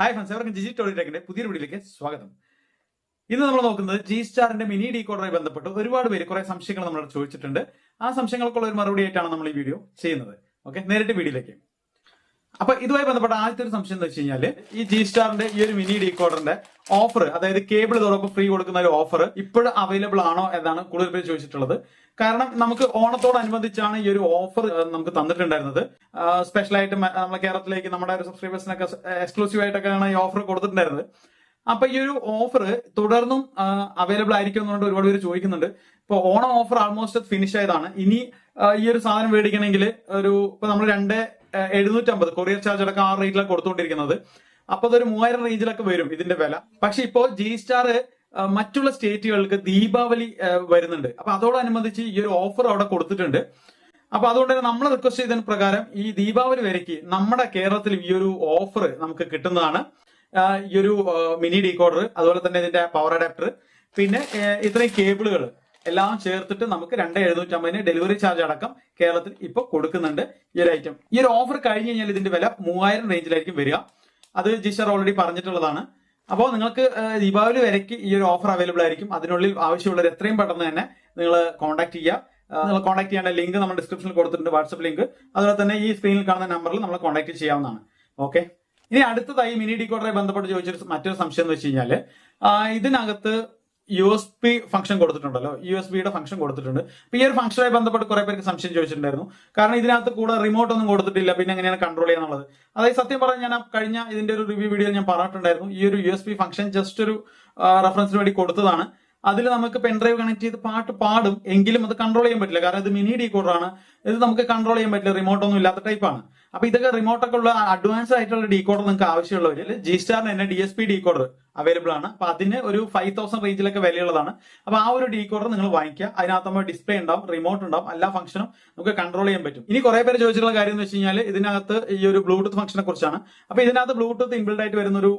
Hi friends എവർക്കും ജിജി ടോളിടെക്കിന്റെ പുതിയൊരു വീഡിയോയിലേക്ക് സ്വാഗതം. ഇന്ന് നമ്മൾ നോക്കുന്നത് ജി സ്റ്റാറിന്റെ മിനി ഡീകോഡറുമായി ബന്ധപ്പെട്ട് ഒരുപാട് പേര് കുറെ സംശയങ്ങൾ നമ്മളോട് ചോദിച്ചിട്ടുണ്ട്. ആ സംശയങ്ങൾക്കുള്ള ഒരു മറുപടി ആയിട്ടാണ് നമ്മൾ ഈ വീഡിയോ ചെയ്യുന്നത്. ഓക്കെ നേരിട്ട് വീഡിയോയിലേക്ക്. അപ്പൊ ഇതുമായി ബന്ധപ്പെട്ട ആദ്യത്തെ ഒരു സംശയം എന്ന് വെച്ച് കഴിഞ്ഞാൽ ഈ ജി സ്റ്റാറിന്റെ ഈ ഒരു മിനി ഡീകോഡറിന്റെ ഓഫർ അതായത് കേബിൾ ഇതോടൊപ്പം ഫ്രീ കൊടുക്കുന്ന ഒരു ഓഫർ ഇപ്പോഴും അവൈലബിൾ ആണോ എന്നാണ് കൂടുതൽ പേര് ചോദിച്ചിട്ടുള്ളത്. കാരണം നമുക്ക് ഓണത്തോടനുബന്ധിച്ചാണ് ഈ ഒരു ഓഫർ നമുക്ക് തന്നിട്ടുണ്ടായിരുന്നത്. മ- നമ്മുടെ കേരളത്തിലേക്ക് നമ്മുടെ ഒരു സബ്സ്ക്രൈബേഴ്സിനൊക്കെ എക്സ്ക്ലൂസീവ് ആയിട്ടൊക്കെയാണ് ഈ ഓഫർ കൊടുത്തിട്ടുണ്ടായിരുന്നത്. അപ്പൊ ഈ ഒരു ഓഫർ തുടർന്നും അവൈലബിൾ ആയിരിക്കും എന്നുകൊണ്ട് ഒരുപാട് പേര് ചോദിക്കുന്നുണ്ട്. ഇപ്പൊ ഓണം ഓഫർ ആൾമോസ്റ്റ് ഫിനിഷ് ആയതാണ്. ഇനി ഈ ഒരു സാധനം മേടിക്കണമെങ്കിൽ ഒരു ഇപ്പൊ നമ്മൾ രണ്ട് എഴുന്നൂറ്റമ്പത് കൊറിയർ ചാർജ് അടക്കം ആ റേറ്റിലാണ് കൊടുത്തുകൊണ്ടിരിക്കുന്നത്. അപ്പൊ അതൊരു മൂവായിരം റേഞ്ചിലൊക്കെ വരും ഇതിന്റെ വില. പക്ഷെ ഇപ്പോ ജി സ്റ്റാർ മറ്റുള്ള സ്റ്റേറ്റുകൾക്ക് ദീപാവലി വരുന്നുണ്ട്. അപ്പൊ അതോടനുബന്ധിച്ച് ഈ ഒരു ഓഫർ അവിടെ കൊടുത്തിട്ടുണ്ട്. അപ്പൊ അതുകൊണ്ട് തന്നെ നമ്മൾ റിക്വസ്റ്റ് ചെയ്തതിന് പ്രകാരം ഈ ദീപാവലി വരയ്ക്ക് നമ്മുടെ കേരളത്തിൽ ഈ ഒരു ഓഫർ നമുക്ക് കിട്ടുന്നതാണ്. ഈ ഒരു മിനി ഡീകോഡർ അതുപോലെ തന്നെ ഇതിന്റെ പവർ അഡാപ്റ്റർ പിന്നെ ഇത്രയും കേബിളുകൾ എല്ലാം ചേർത്തിട്ട് നമുക്ക് രണ്ട് എഴുന്നൂറ്റമ്പതിന് ഡെലിവറി ചാർജ് അടക്കം കേരളത്തിൽ ഇപ്പൊ കൊടുക്കുന്നുണ്ട് ഈ ഒരു ഐറ്റം ഈ ഒരു ഓഫർ കഴിഞ്ഞ് കഴിഞ്ഞാൽ ഇതിന്റെ വില മൂവായിരം റേഞ്ചിലായിരിക്കും വരിക. അത് ജിഷർ ഓൾറെഡി പറഞ്ഞിട്ടുള്ളതാണ്. അപ്പോൾ നിങ്ങൾക്ക് ദീപാവലി വരയ്ക്ക് ഈ ഒരു ഓഫർ അവൈലബിൾ ആയിരിക്കും. അതിനുള്ളിൽ ആവശ്യമുള്ളവർ എത്രയും പെട്ടെന്ന് തന്നെ നിങ്ങൾ കോൺടാക്ട് ചെയ്യുക നിങ്ങൾ കോൺടാക്ട് ചെയ്യേണ്ട ലിങ്ക് നമ്മൾ ഡിസ്ക്രിപ്ഷനിൽ കൊടുത്തിട്ടുണ്ട് വാട്സപ്പ് ലിങ്ക് അതുപോലെ തന്നെ ഈ സ്ക്രീനിൽ കാണുന്ന നമ്പറിൽ നമ്മൾ കോൺടാക്ട് ചെയ്യാവുന്നതാണ്. ഓക്കെ ഇനി അടുത്തതായി മിനി ഡീകോഡറെ ബന്ധപ്പെട്ട് ചോദിച്ചൊരു മറ്റൊരു സംശയം എന്ന് വെച്ച് കഴിഞ്ഞാൽ ഇതിനകത്ത് യു എസ് പി ഫംഗ്ഷൻ കൊടുത്തിട്ടുണ്ടല്ലോ. യു എസ് ബിയുടെ ഫംഗ്ഷൻ കൊടുത്തിട്ടുണ്ട്. അപ്പൊ ഈ ഒരു ഫംഗ്ഷനുമായി ബന്ധപ്പെട്ട് കുറെ പേർക്ക് സംശയം ചോദിച്ചിട്ടുണ്ടായിരുന്നു. കാരണം ഇതിനകത്ത് കൂടെ റിമോട്ട് ഒന്നും കൊടുത്തിട്ടില്ല. പിന്നെ എങ്ങനെയാണ് കൺട്രോൾ ചെയ്യാന്നുള്ളത്? അതായത് സത്യം പറഞ്ഞാൽ ഞാൻ കഴിഞ്ഞ ഇതിന്റെ ഒരു റിവ്യൂ വീഡിയോ ഞാൻ പറഞ്ഞിട്ടുണ്ടായിരുന്നു. ഈ ഒരു U S P function just ഒരു റെഫറൻസിന് വേണ്ടി കൊടുത്തതാണ്. അതിൽ നമുക്ക് പെൻഡ്രൈവ് കണക്ട് ചെയ്ത് പാട്ട് പാടും. എങ്കിലും അത് കൺട്രോൾ ചെയ്യാൻ പറ്റില്ല. കാരണം ഇത് മിനി ഡീകോഡർ ആണ്. ഇത് നമുക്ക് കൺട്രോൾ ചെയ്യാൻ പറ്റില്ല. റിമോട്ട് ഒന്നും ഇല്ലാത്ത ടൈപ്പാണ് അപ്പൊ ഇതൊക്കെ റിമോട്ടൊക്കെ ഉള്ള അഡ്വാൻസ് ആയിട്ടുള്ള ഡീകോഡർ നിങ്ങൾക്ക് ആവശ്യമുള്ളവരിൽ ജി സ്റ്റാറിന് തന്നെ D S P decoder available ആണ്. അപ്പൊ അതിന് ഒരു ഫൈവ് തൗസൻഡ് റേഞ്ചിലൊക്കെ വിലയുള്ളതാണ്. അപ്പൊ ആ ഒരു ഡീകോഡർ നിങ്ങൾ വാങ്ങിക്കുക. അതിനകത്ത് നമ്മൾ ഡിസ്പ്ലേ ഉണ്ടാവും റിമോട്ട് ഉണ്ടാവും എല്ലാ ഫംഗ്ഷനും നമുക്ക് കൺട്രോൾ ചെയ്യാൻ പറ്റും. ഇനി കുറെ പേര് ചോദിച്ചിട്ടുള്ള കാര്യം എന്ന് വെച്ച് കഴിഞ്ഞാൽ ഇതിനകത്ത് ഈ ഒരു ബ്ലൂടൂത്ത് ഫംഗ്ഷനെ കുറിച്ചാണ്. അപ്പൊ ഇതിനകത്ത് ബ്ലൂടൂത്ത് ഇൻബിൽഡ് ആയിട്ട് വരുന്ന ഒരു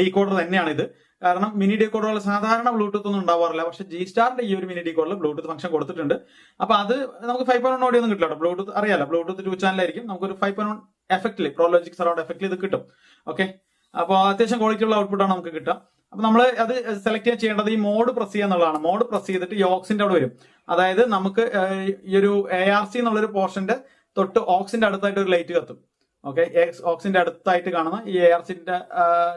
ഡീകോഡർ തന്നെയാണ് ഇത്. കാരണം മിനി ഡീകോഡറുകൾ സാധാരണ ബ്ലൂടൂത്ത് ഒന്നും ഉണ്ടാവാറില്ല. പക്ഷെ ജി സ്റ്റാറിന്റെ ഈ ഒരു മിനി ഡീകോഡറിൽ ബ്ലൂടൂത്ത് ഫംഗ്ഷൻ കൊടുത്തിട്ടുണ്ട്. അപ്പൊ അത് നമുക്ക് ഫൈവ് പോയിന്റ് ഓഡിയോ ഒന്നും കിട്ടില്ല ബ്ലൂടൂത്ത് അറിയാലോ? ബ്ലൂടൂത്ത് ടു ചാനലായിരിക്കും നമുക്കൊരു ഫൈവ് പോയിന്റ് എഫക്റ്റിൽ പ്രോലോജിക് സറൗണ്ട് എഫക്റ്റിൽ ഇത് കിട്ടും. ഓക്കെ അപ്പോൾ അത്യാവശ്യം ക്വാളിറ്റി ഉള്ള ഔട്ട്പുട്ടാണ് നമുക്ക് കിട്ടുക. അപ്പൊ നമ്മൾ അത് സെലക്ട് ചെയ്യാൻ ചെയ്യേണ്ടത് ഈ മോഡ് പ്രസ് ചെയ്യുക എന്നുള്ളതാണ്. മോഡ് പ്രസ് ചെയ്തിട്ട് ഓക്സിന്റെ അവിടെ വരും. അതായത് നമുക്ക് ഈ ഒരു എ ആർ സി എന്നുള്ളൊരു പോർഷന്റെ തൊട്ട് ഓക്സിന്റെ അടുത്തായിട്ട് ഒരു ലൈറ്റ് കത്തും. ഓക്കെ ഓക്സിന്റെ അടുത്തായിട്ട് കാണുന്ന ഈ എ ആർ സിന്റെ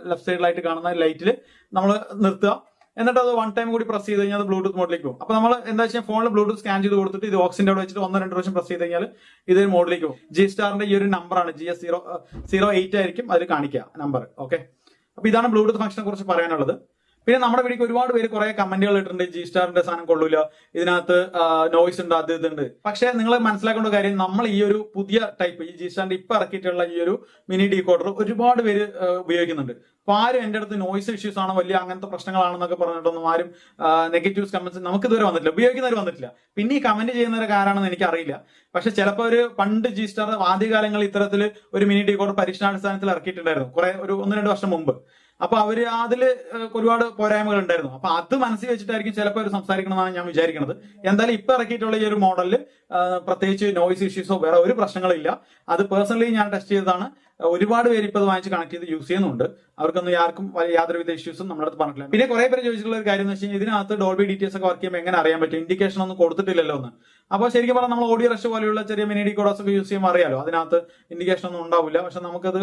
ലെഫ്റ്റ് സൈഡിലായിട്ട് കാണുന്ന ലൈറ്റിൽ നമ്മൾ നിർത്തുക. എന്നിട്ട് അത് വൺ ടൈം കൂടി പ്രസ് ചെയ്ത് കഴിഞ്ഞാൽ അത് ബ്ലൂടൂത്ത് മോഡിലേക്ക് പോകും. അപ്പൊ നമ്മൾ എന്താ വെച്ചാൽ ഫോണിൽ ബ്ലൂടൂത്ത് സ്കാൻ ചെയ്ത് കൊടുത്തിട്ട് ഇത് ഓക്സിന്റെ അവിടെ വെച്ചിട്ട് ഒന്നോ രണ്ട് പ്രാവശ്യം പ്രസ് ചെയ്ത് കഴിഞ്ഞാൽ ഇത് മോഡിലേക്ക് പോകും. ജി സ്റ്റാറിന്റെ ഈ ഒരു നമ്പറാണ് G S zero zero eight ആയിരിക്കും അതിൽ കാണിക്കുക നമ്പർ ഓക്കെ അപ്പൊ ഇതാണ് ബ്ലൂടൂത്ത് ഫംഗ്ഷനെ കുറിച്ച് പറയാനുള്ളത്. പിന്നെ നമ്മുടെ വീടിക്ക് ഒരുപാട് പേര് കുറെ കമന്റുകൾ ഇട്ടിട്ടുണ്ട് ജി സ്റ്റാറിന്റെ സാധനം കൊള്ളൂല ഇതിനകത്ത് നോയ്സ് ഉണ്ട് അത് ഇതുണ്ട്. പക്ഷെ നിങ്ങൾ മനസ്സിലാക്കേണ്ട കാര്യം നമ്മൾ ഈ ഒരു പുതിയ ടൈപ്പ് ഈ ജി സ്റ്റാറിന്റെ ഇപ്പൊ ഇറക്കിയിട്ടുള്ള ഈ ഒരു മിനി ഡീകോഡർ ഒരുപാട് പേര് ഉപയോഗിക്കുന്നുണ്ട്. അപ്പൊ ആരും എന്റെ അടുത്ത് നോയ്സ് ഇഷ്യൂസ് ആണ് വലിയ അങ്ങനത്തെ പ്രശ്നങ്ങളാണെന്നൊക്കെ പറഞ്ഞിട്ടൊന്നും ആരും നെഗറ്റീവ്സ് കമന്റ്സ് നമുക്ക് ഇതുവരെ വന്നിട്ടില്ല. ഉപയോഗിക്കുന്നവർ വന്നിട്ടില്ല. പിന്നെ ഈ കമന്റ് ചെയ്യുന്നവരൊക്കെ ആരാണെന്ന് എനിക്ക് അറിയില്ല പക്ഷെ ചിലപ്പോൾ ഒരു പണ്ട് ജി സ്റ്റാർ ആദ്യകാലങ്ങളിൽ ഇത്തരത്തിൽ ഒരു മിനി ഡീകോഡർ പരീക്ഷണാടിസ്ഥാനത്തിൽ ഇറക്കിയിട്ടുണ്ടായിരുന്നു. കുറെ ഒരു ഒന്ന് രണ്ട് വർഷം മുമ്പ്. അപ്പൊ അവർ ഏഹ്, ഒരുപാട് പോരായ്മകൾ ഉണ്ടായിരുന്നു. അപ്പൊ അത് മനസ്സിൽ വെച്ചിട്ടായിരിക്കും ചിലപ്പോൾ അവർ സംസാരിക്കണമെന്നാണ് ഞാൻ വിചാരിക്കുന്നത്. എന്തായാലും ഇപ്പൊ ഇറക്കിയിട്ടുള്ള ഈ ഒരു മോഡലിൽ പ്രത്യേകിച്ച് നോയ്സ് ഇഷ്യൂസോ വേറെ ഒരു പ്രശ്നങ്ങളില്ല. അത് പേഴ്സണലി ഞാൻ ടെസ്റ്റ് ചെയ്തതാണ്. ഒരുപാട് പേര് ഇപ്പൊ അത് വാങ്ങിച്ച് കണക്ട് ചെയ്ത് യൂസ് ചെയ്യുന്നുണ്ട്. അവർക്കൊന്നും ആർക്കും യാതൊരുവിധ ഇഷ്യൂസും നമ്മുടെ അടുത്ത് പറഞ്ഞിട്ടില്ല. പിന്നെ കുറെ പേര് ചോദിച്ചിട്ടുള്ള ഒരു കാര്യം എന്ന് വെച്ച് കഴിഞ്ഞാൽ ഇതിനകത്ത് ഡോൾബി ഡീറ്റെയിൽസ് ഒക്കെ വർക്ക് ചെയ്യുമ്പോൾ എങ്ങനെ അറിയാൻ പറ്റും? ഇൻഡിക്കേഷൻ ഒന്നും കൊടുത്തിട്ടില്ലല്ലോ എന്ന്. അപ്പോൾ ശരിക്കും പറഞ്ഞാൽ നമ്മൾ ഓഡിയോ റഷ് പോലെയുള്ള ചെറിയ മിനി ഡിക്കോഡോസ് ഒക്കെ യൂസ് ചെയ്യുമ്പോൾ അറിയാലോ? അതിനകത്ത് ഇൻഡിക്കേഷൻ ഒന്നും ഉണ്ടാവില്ല. പക്ഷെ നമുക്കത്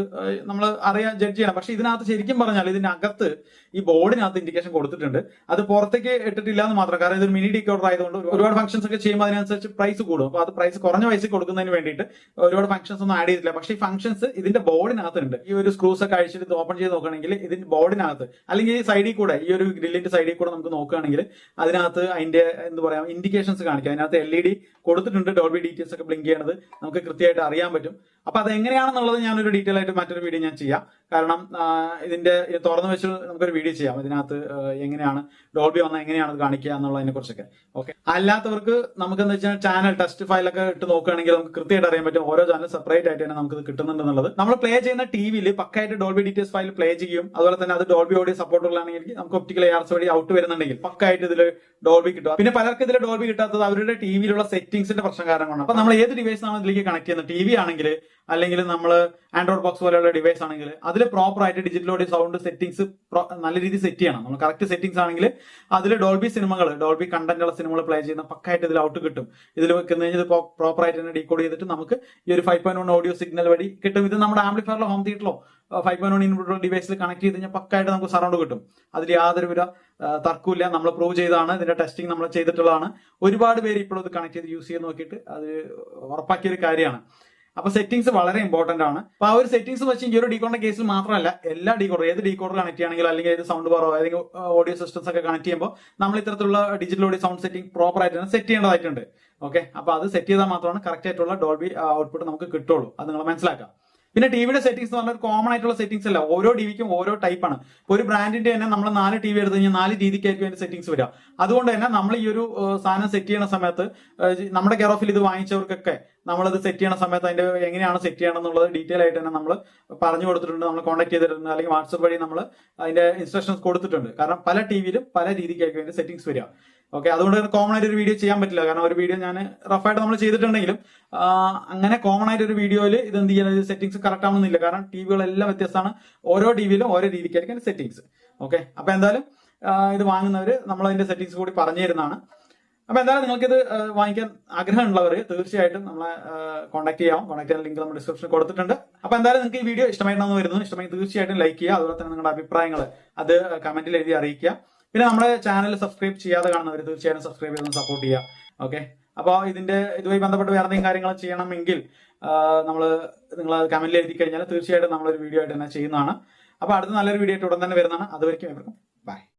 നമ്മൾ അറിയാൻ ജഡ്ജ് ചെയ്യണം. പക്ഷെ ഇതിനകത്ത് ശരിക്കും പറഞ്ഞാൽ ഇതിനകത്ത് ഈ ബോർഡിനകത്ത് ഇൻഡിക്കേഷൻ കൊടുത്തിട്ടുണ്ട്. അത് പുറത്തേക്ക് ഇട്ടിട്ടില്ല എന്ന് മാത്രം. കാരണം ഇതൊരു മിനി ഡിക്കോഡർ ആയതുകൊണ്ട് ഒരുപാട് ഫംഗ്ഷൻസ് ഒക്കെ ചെയ്യുമ്പോൾ അതിനനുസരിച്ച് പ്രൈസ് കൂടും. അപ്പോൾ അത് പ്രൈസ് കുറഞ്ഞ പൈസ കൊടുക്കുന്നതിന് വേണ്ടിയിട്ട് ഒരുപാട് ഫംഗ്ഷൻസ് ഒന്നും ആഡ് ചെയ്തിട്ടില്ല. പക്ഷേ ഈ ഫംഗ്ഷൻസ് ഇതിന്റെ ബോർഡിനകത്തുണ്ട്. ഈ ഒരു സ്ക്രൂസ് ഒക്കെ അഴിച്ചിട്ട് ഓപ്പൺ ചെയ്ത് നോക്കുകയാണെങ്കിൽ ഇതിന്റെ ബോർഡിനകത്ത് അല്ലെങ്കിൽ ഈ സൈഡിൽ കൂടെ ഈ ഒരു ഗ്രില്ലിന്റെ സൈഡിൽ കൂടെ നമുക്ക് നോക്കുകയാണെങ്കിൽ അതിനകത്ത് അതിന്റെ എന്ത് പറയാം ഇൻഡിക്കേഷൻസ് കാണിക്കാം. അതിനകത്ത് എൽ ഇ ഡി കൊടുത്തിട്ടുണ്ട്. ഡോൾബി ഡീറ്റെയിൽസ് ഒക്കെ ബ്ലിങ്ക് ചെയ്യണത് നമുക്ക് കൃത്യമായിട്ട് അറിയാൻ പറ്റും. അപ്പൊ അത് എങ്ങനെയാണെന്നുള്ളത് ഞാനൊരു ഡീറ്റെയിൽ ആയിട്ട് മറ്റൊരു വീഡിയോ ഞാൻ ചെയ്യാം. കാരണം ഇതിന്റെ തുറന്നു വെച്ച് നമുക്കൊരു വീഡിയോ ചെയ്യാം. ഇതിനകത്ത് എങ്ങനെയാണ് ഡോൾബി വന്ന എങ്ങനെയാണ് കാണിക്കുക എന്നുള്ളതിനെ കുറിച്ചൊക്കെ. ഓക്കെ അല്ലാത്തവർക്ക് നമുക്ക് എന്താ വെച്ചാൽ ചാനൽ ടെസ്റ്റ് ഫയലൊക്കെ ഇട്ട് നോക്കുകയാണെങ്കിൽ നമുക്ക് കൃത്യമായിട്ട് അറിയാൻ പറ്റും. ഓരോ ചാനൽ സെപ്പറേറ്റ് ആയിട്ട് തന്നെ നമുക്ക് കിട്ടുന്നുണ്ടെന്നുള്ളത് നമ്മൾ പ്ലേ ചെയ്യുന്ന ടിവിയിൽ പക്കായിട്ട് ഡോൾബി ഡീറ്റെയിൽസ് ഫയൽ പ്ലേ ചെയ്യും. അതുപോലെ തന്നെ അത് ഡോൾബി ഓഡിയോ സപ്പോർട്ട് ഉള്ളതാണെങ്കിൽ നമുക്ക് ഒപ്റ്റിക്കൽ എയർസ് വഴി ഔട്ട് വരുന്നുണ്ടെങ്കിൽ പക്കായിട്ട് ഇതിൽ ഡോൾബി കിട്ടും. പിന്നെ പലർക്കും ഇതിൽ ഡോൾബി കിട്ടാത്തത് അവരുടെ ടിവിയിലുള്ള സെറ്റിംഗ്സിന്റെ പ്രശ്നം കാരണം കൊണ്ട് അപ്പൊ നമ്മൾ ഏത് ഡിവൈസ് ആണ് ഇതിലേക്ക് കണക്ട് ചെയ്യുന്നത്? ടി വി ആണെങ്കിൽ അല്ലെങ്കിൽ നമ്മൾ ആൻഡ്രോയിഡ് ബോക്സ് പോലെയുള്ള ഡിവൈസ് ആണെങ്കിൽ അതിൽ പ്രോപ്പർ ആയിട്ട് ഡിജിറ്റൽ ഓഡിയോ സൗണ്ട് സെറ്റിംഗ്സ് നല്ല രീതിയിൽ സെറ്റ് ചെയ്യണം. നമ്മൾ കറക്റ്റ് സെറ്റിംഗ്സ് ആണെങ്കിൽ അതിൽ ഡോൾബി സിനിമകൾ ഡോൾബി കണ്ടന്റ് ഉള്ള സിനിമകൾ പ്ലേ ചെയ്യുന്ന പക്കായിട്ട് ഇതിൽ ഔട്ട് കിട്ടും. ഇതിൽ വെക്കുന്ന കഴിഞ്ഞാൽ പ്രോപ്പർ ആയിട്ട് തന്നെ ഡീകോഡ് ചെയ്തിട്ട് നമുക്ക് ഈ ഒരു five point one audio signal വഴി കിട്ടും. ഇത് നമ്മുടെ ആംപ്ലിഫയറിലോ ഹോം തിയേറ്ററിലോ ഫൈവ് പോയിന്റ് വൺ ഇൻപുട്ട് ഡിവൈസിൽ കണക്ട് ചെയ്ത് കഴിഞ്ഞാൽ പക്കായിട്ട് നമുക്ക് സറൗണ്ട് കിട്ടും. അതിൽ യാതൊരു വിധ തർക്കമില്ല നമ്മൾ പ്രൂവ് ചെയ്താണ് ഇതിന്റെ ടെസ്റ്റിംഗ് നമ്മൾ ചെയ്തിട്ടുള്ളതാണ്. ഒരുപാട് പേര് ഇപ്പോഴും ഇത് കണക്ട് ചെയ്ത് യൂസ് ചെയ്ത് നോക്കിയിട്ട് അത് ഉറപ്പാക്കിയ ഒരു കാര്യമാണ്. അപ്പൊ സെറ്റിംഗ്സ് വളരെ ഇമ്പോർട്ടന്റ് ആണ്. അപ്പൊ ആ ഒരു സെറ്റിംഗ്സ് വെച്ച് ഈ ഒരു ഡീകോഡിന്റെ കേസിൽ മാത്രമല്ല എല്ലാ ഡീകോഡർ ഏത് ഡീകോഡർ കണക്ട് ചെയ്യുകയാണെങ്കിൽ അല്ലെങ്കിൽ ഏത് സൗണ്ട് ബാറോ അല്ലെങ്കിൽ ഓഡിയോ സിസ്റ്റംസ് ഒക്കെ കണക്ട് ചെയ്യുമ്പോൾ നമ്മൾ ഇത്തരത്തിലുള്ള digital audio sound setting proper ആയിട്ട് സെറ്റ് ചെയ്യേണ്ടതായിട്ടുണ്ട്. ഓക്കെ അപ്പൊ അത് സെറ്റ് ചെയ്താൽ മാത്രമാണ് കറക്റ്റ് ആയിട്ടുള്ള ഡോൾബി ഔട്ട്പുട്ട് നമുക്ക് കിട്ടുള്ളൂ. അത് നിങ്ങൾ മനസ്സിലാക്കാം. പിന്നെ ടിവിയുടെ സെറ്റിംഗ്സ് എന്ന് പറഞ്ഞാൽ കോമൺ ആയിട്ടുള്ള സെറ്റിംഗ്സ് അല്ല. ഓരോ ടിവിക്കും ഓരോ ടൈപ്പാണ് ഒരു ബ്രാൻഡിന്റെ തന്നെ നമ്മൾ നാല് ടി വി എടുത്തു കഴിഞ്ഞാൽ നാല് രീതിക്കായിരിക്കും അതിന്റെ സെറ്റിംഗ്സ് വരിക. അതുകൊണ്ട് തന്നെ നമ്മൾ ഈ ഒരു സാധനം സെറ്റ് ചെയ്യുന്ന സമയത്ത് നമ്മുടെ കെയർ ഓഫിൽ ഇത് വാങ്ങിച്ചവർക്കൊക്കെ നമ്മളത് സെറ്റ് ചെയ്യണ സമയത്ത് അതിന്റെ എങ്ങനെയാണ് സെറ്റ് ചെയ്യണം എന്നുള്ളത് ഡീറ്റെയിൽ ആയിട്ട് തന്നെ നമ്മൾ പറഞ്ഞു കൊടുത്തിട്ടുണ്ട്. നമ്മൾ കോൺടാക്ട് ചെയ്തിട്ടുണ്ട്. അല്ലെങ്കിൽ വാട്സപ്പ് വഴി നമ്മൾ അതിന്റെ ഇൻസ്ട്രക്ഷൻസ് കൊടുത്തിട്ടുണ്ട്. കാരണം പല ടിവിയിലും പല രീതിക്കായിരിക്കും അതിന്റെ സെറ്റിംഗ്സ് വരിക. ഓക്കെ അതുകൊണ്ട് കോമൺ ആയിട്ട് ഒരു വീഡിയോ ചെയ്യാൻ പറ്റില്ല. കാരണം ഒരു വീഡിയോ ഞാൻ റഫായിട്ട് നമ്മൾ ചെയ്തിട്ടുണ്ടെങ്കിലും അങ്ങനെ കോമൺ ആയിട്ട് ഒരു വീഡിയോയിൽ ഇത് എന്ത് ചെയ്യുന്നത് സെറ്റിംഗ്സ് കറക്റ്റ് ആവണമെന്നില്ല. കാരണം ടി വികളെല്ലാം വ്യത്യസ്തമാണ്. ഓരോ ടി വിയിലും ഓരോ രീതിക്കായിരിക്കും സെറ്റിംഗ്സ് ഓക്കെ അപ്പൊ എന്തായാലും ഇത് വാങ്ങുന്നവർ നമ്മൾ അതിന്റെ സെറ്റിംഗ്സ് കൂടി പറഞ്ഞു തരുന്നതാണ്. അപ്പൊ എന്തായാലും നിങ്ങൾക്ക് ഇത് വാങ്ങിക്കാൻ ആഗ്രഹമുള്ളവർ തീർച്ചയായിട്ടും നമ്മളെ കോൺടാക്ട് ചെയ്യാം. കോൺടാക്ട് ചെയ്യാൻ ലിങ്ക് നമ്മൾ ഡിസ്ക്രിപ്ഷനിൽ കൊടുത്തിട്ടുണ്ട്. അപ്പൊ എന്തായാലും നിങ്ങൾക്ക് ഈ വീഡിയോ ഇഷ്ടമായിട്ടാണെന്ന് വരുന്നു. ഇഷ്ടമായി തീർച്ചയായിട്ടും ലൈക്ക് ചെയ്യുക. അതുപോലെ തന്നെ നിങ്ങളുടെ അഭിപ്രായങ്ങൾ അത് കമന്റിൽ എഴുതി അറിയിക്കുക. പിന്നെ നമ്മുടെ ചാനൽ സബ്സ്ക്രൈബ് ചെയ്യാതെ കാണുന്നവർ തീർച്ചയായും സബ്സ്ക്രൈബ് ചെയ്ത് സപ്പോർട്ട് ചെയ്യുക ഓക്കെ അപ്പോൾ ഇതിന്റെ ഇതുമായി ബന്ധപ്പെട്ട് വേറെ എന്തെങ്കിലും കാര്യങ്ങൾ ചെയ്യണമെങ്കിൽ നമ്മൾ നിങ്ങൾ കമന്റിൽ എഴുതി കഴിഞ്ഞാൽ തീർച്ചയായിട്ടും നമ്മളൊരു വീഡിയോ ആയിട്ട് തന്നെ ചെയ്യുന്നതാണ്. അപ്പോൾ അടുത്ത നല്ലൊരു വീഡിയോ ആയിട്ട് ഉടൻ തന്നെ വരുന്നതാണ്. അതുവരെയ്ക്കും എവർക്കും. ബൈ